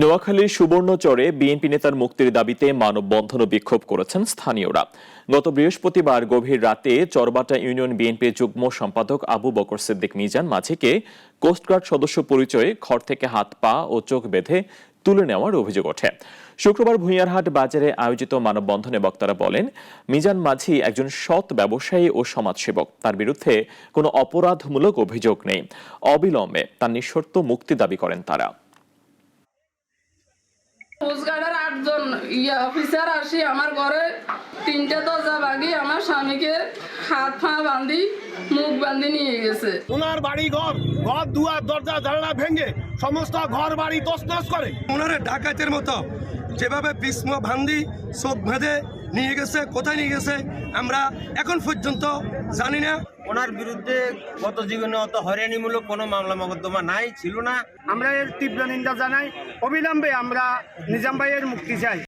নোয়াখালীর সুবর্ণচরে বিএনপি নেতার মুক্তির দাবিতে মানববন্ধন ও বিক্ষোভ করেছেন স্থানীয়রা। গত বৃহস্পতিবার গভীর রাতে চরবাটা ইউনিয়ন বিএনপির যুগ্ম সম্পাদক আবু বকর সিদ্দিক মিজান মাঝিকে কোস্টগার্ড সদস্য পরিচয়ে ঘর থেকে হাত পা ও চোখ বেঁধে তুলে নেওয়ার অভিযোগ ওঠে। শুক্রবার ভুঁইয়ারহাট বাজারে আয়োজিত মানববন্ধনে বক্তারা বলেন, মিজান মাঝি একজন সৎ ব্যবসায়ী ও সমাজসেবক। তার বিরুদ্ধে কোনো অপরাধমূলক অভিযোগ নেই। অবিলম্বে তার নিঃশর্ত মুক্তি দাবি করেন তারা। কোস্টগার্ডের আটজন ইয়ে অফিসার আসি আমার ঘরে তিনটা দরজা ভাঙি আমার স্বামীকে হাত পা বাঁধি মুখ বান্ধি নিয়ে গেছে। ওনার বাড়ি ঘর ঘর দুয়ার দরজা জানালা ভেঙে সমস্ত ঘর বাড়ি তছনছ করে। ওনারা ডাকাতের মতো যেভাবে ভীষ্ম ভান্দি চোখ ভেঁধে নিয়ে গেছে, কোথায় নিয়ে গেছে, আমরা এখন পর্যন্ত জানি না। ওনার বিরুদ্ধে গত জীবনে অত হয়রানিমূলক কোনো মামলা মকদ্দমা নাই, ছিল না। আমরা এর তীব্র নিন্দা জানাই। অবিলম্বে আমরা নিজাম ভাইয়ের মুক্তি চাই।